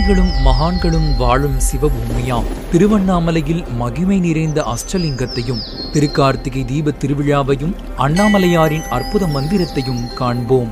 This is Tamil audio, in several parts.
ஞானிகளும் மகான்களும் வாழும் சிவபூமியாம். திருவண்ணாமலையில் மகிமை நிறைந்த அஷ்டலிங்கத்தையும் திருக்கார்த்திகை தீப திருவிழாவையும் அண்ணாமலையாரின் அற்புத மந்திரத்தையும் காண்போம்.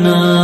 não.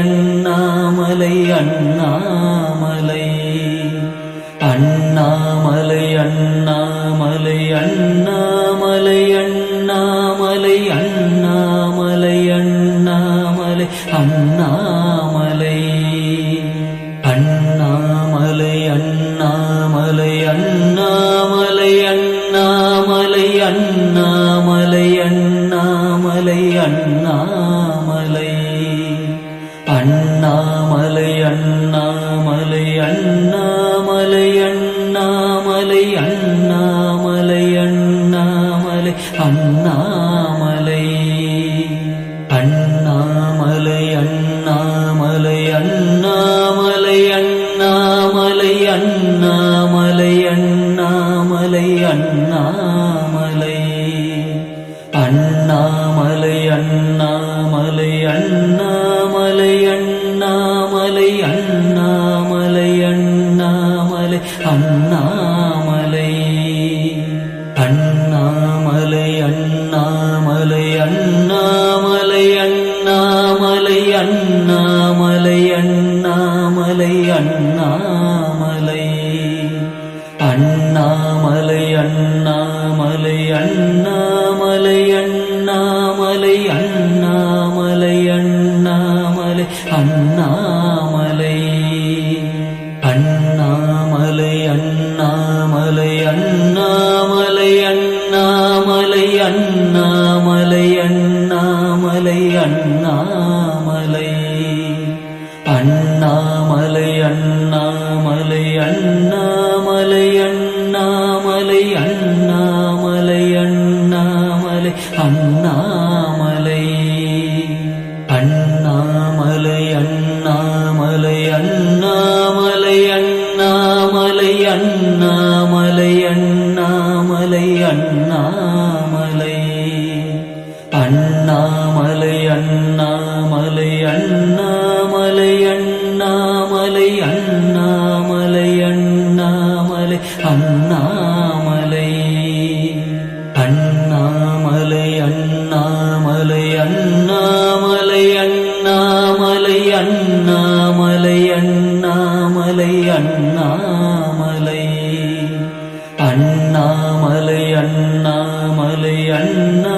அண்ணாமலை அண்ணா. அண்ணா அண்ணாமலை அண்ணாமலை அண்ணா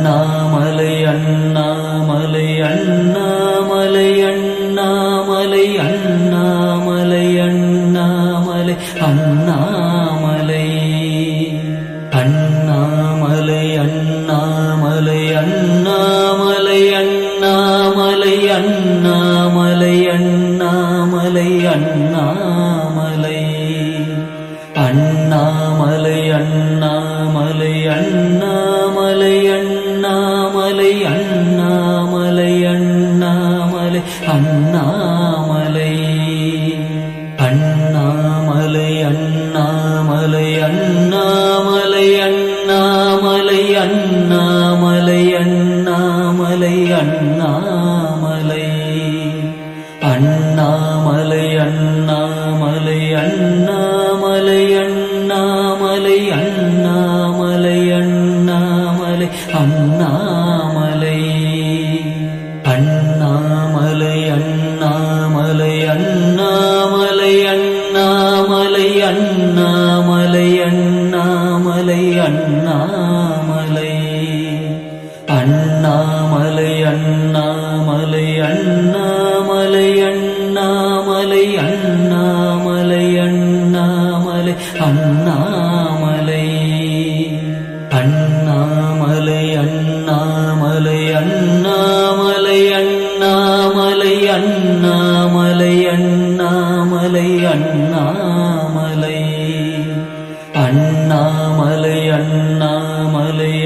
அண்ணாமலை அண்ணாமலை அண்ணா அண்ணாமலை அண்ணா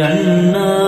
جنات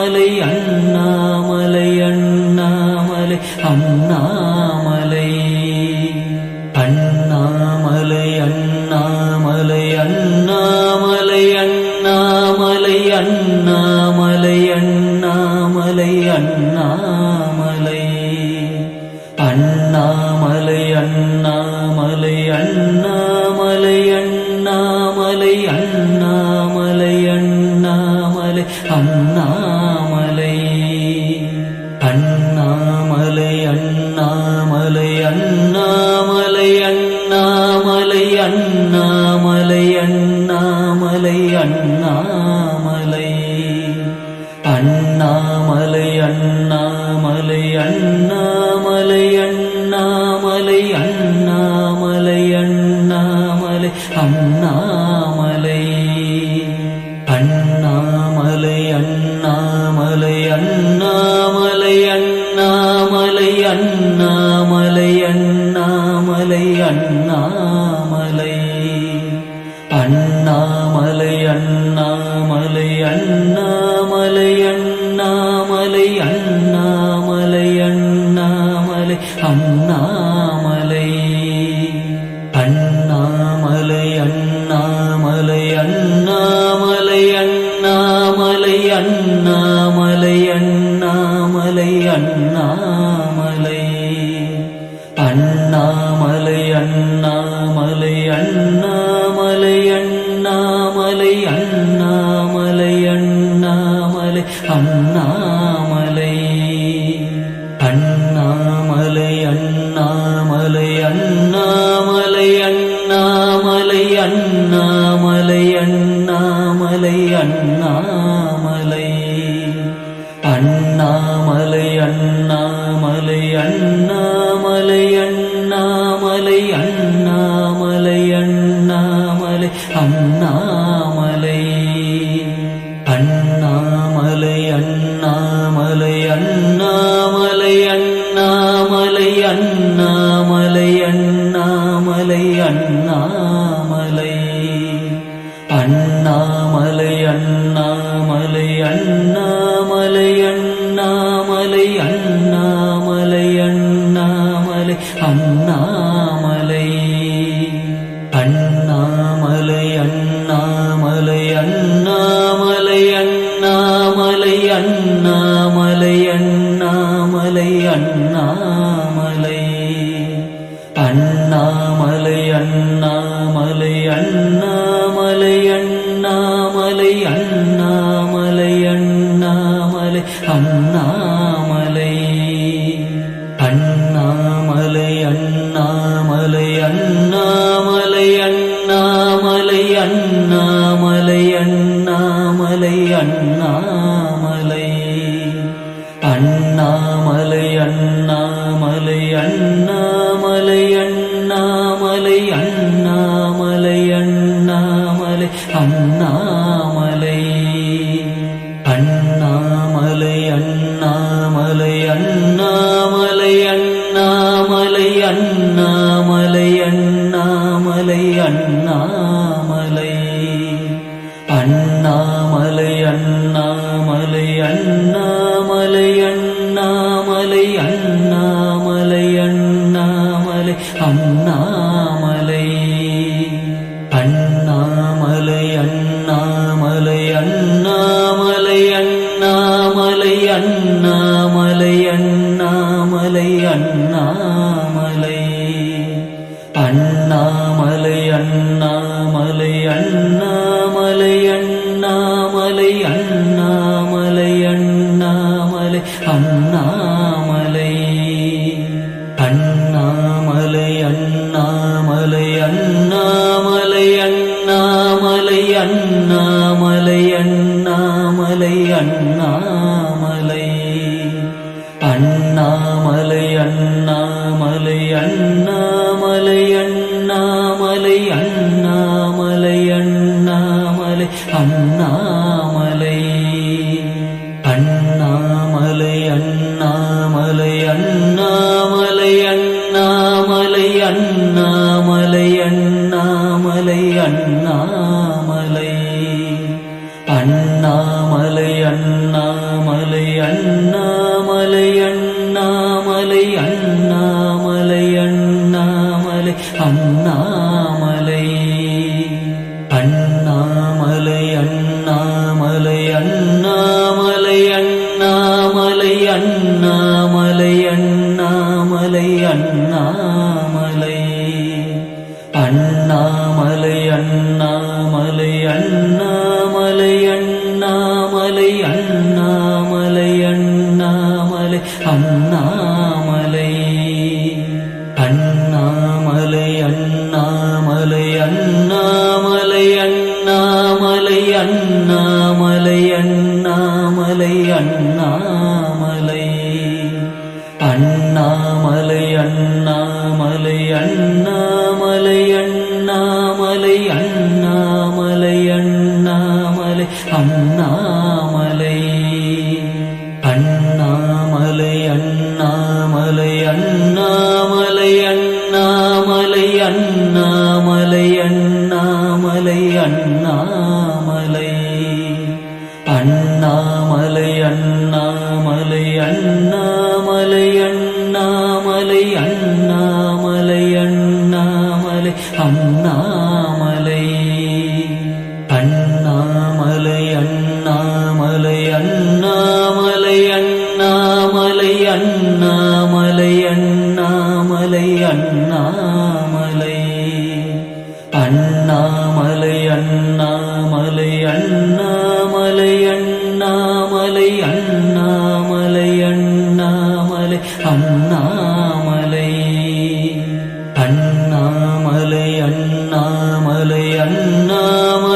அண்ணாமலை அண்ணாமலை அண்ணாமலை அண்ணா thầm nở আমরা I'm not. அண்ணாமலை அண்ணா النار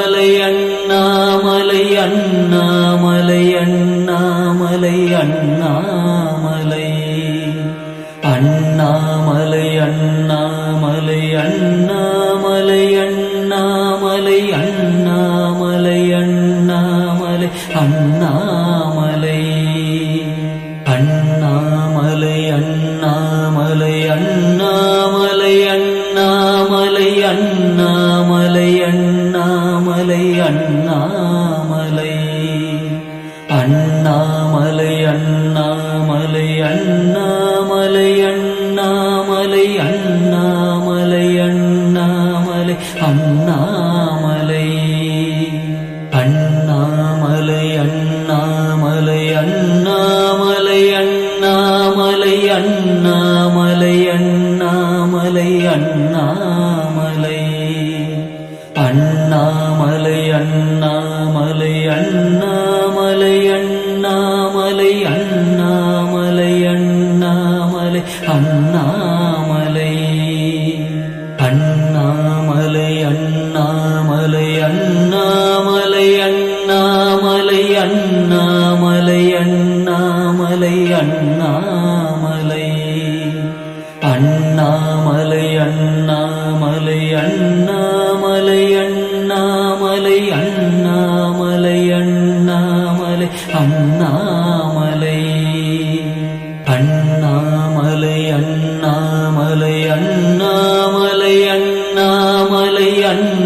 لأن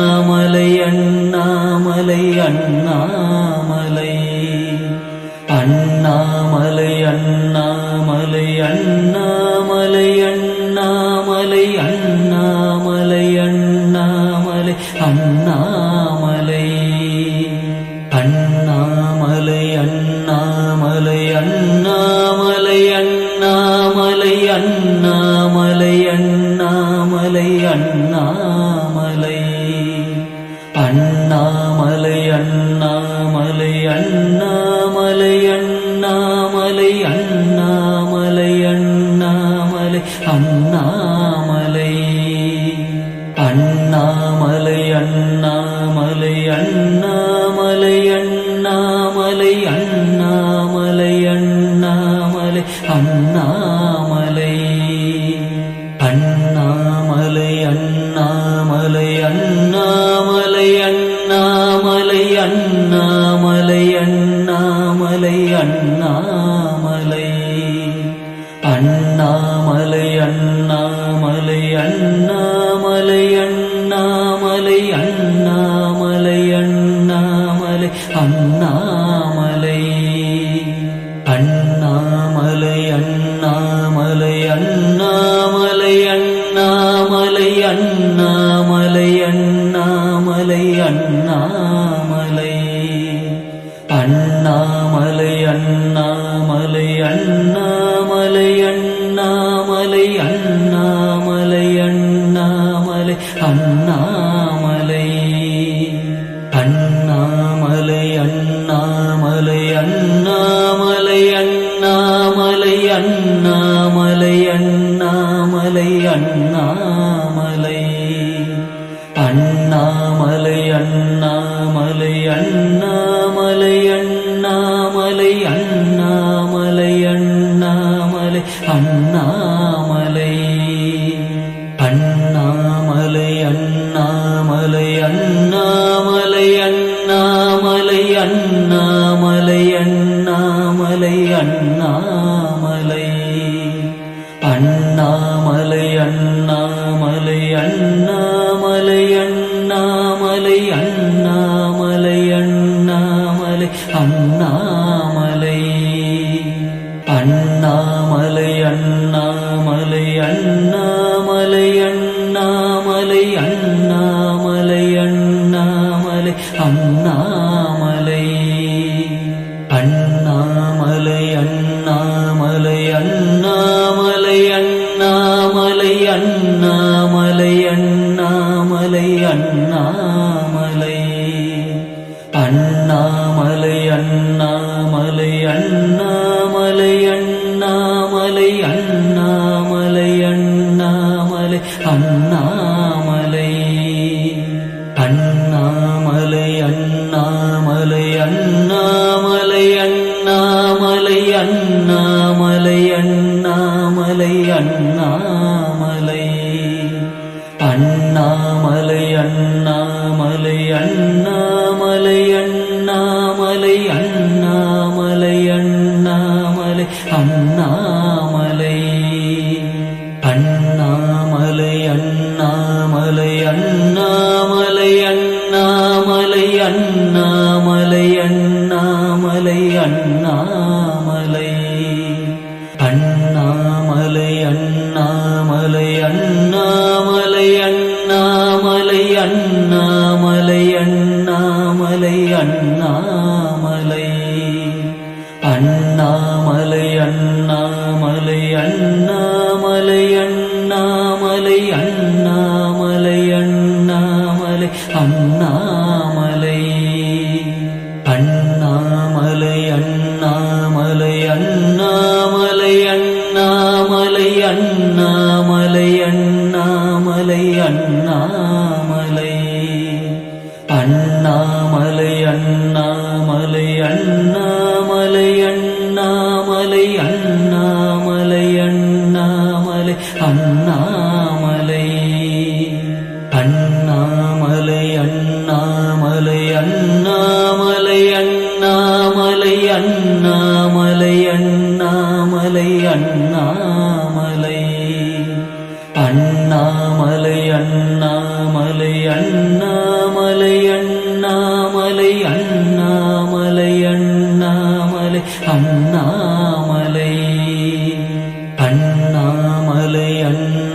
அண்ணாமலை அண்ணாமலை அண்ணா அண்ணா. அண்ணா அண்ணாமலை அண்ணாமலை அண்ணா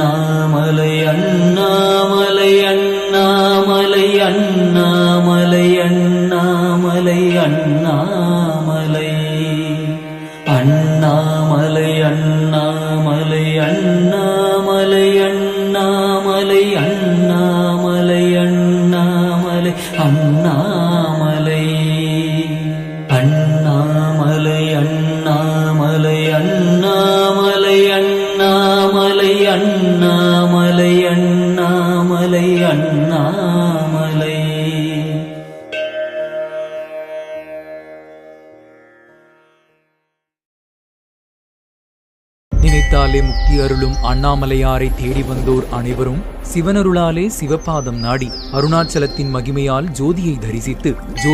அண்ணாமலை அண்ணாமலை அண்ணா அண்ணாமலையாரை தேடி வந்தோர் அனைவரும் சிவனருளாலே சிவபாதம் நாடி அருணாச்சலத்தின் மகிமையால் ஜோதியை தரிசித்து ஜோதி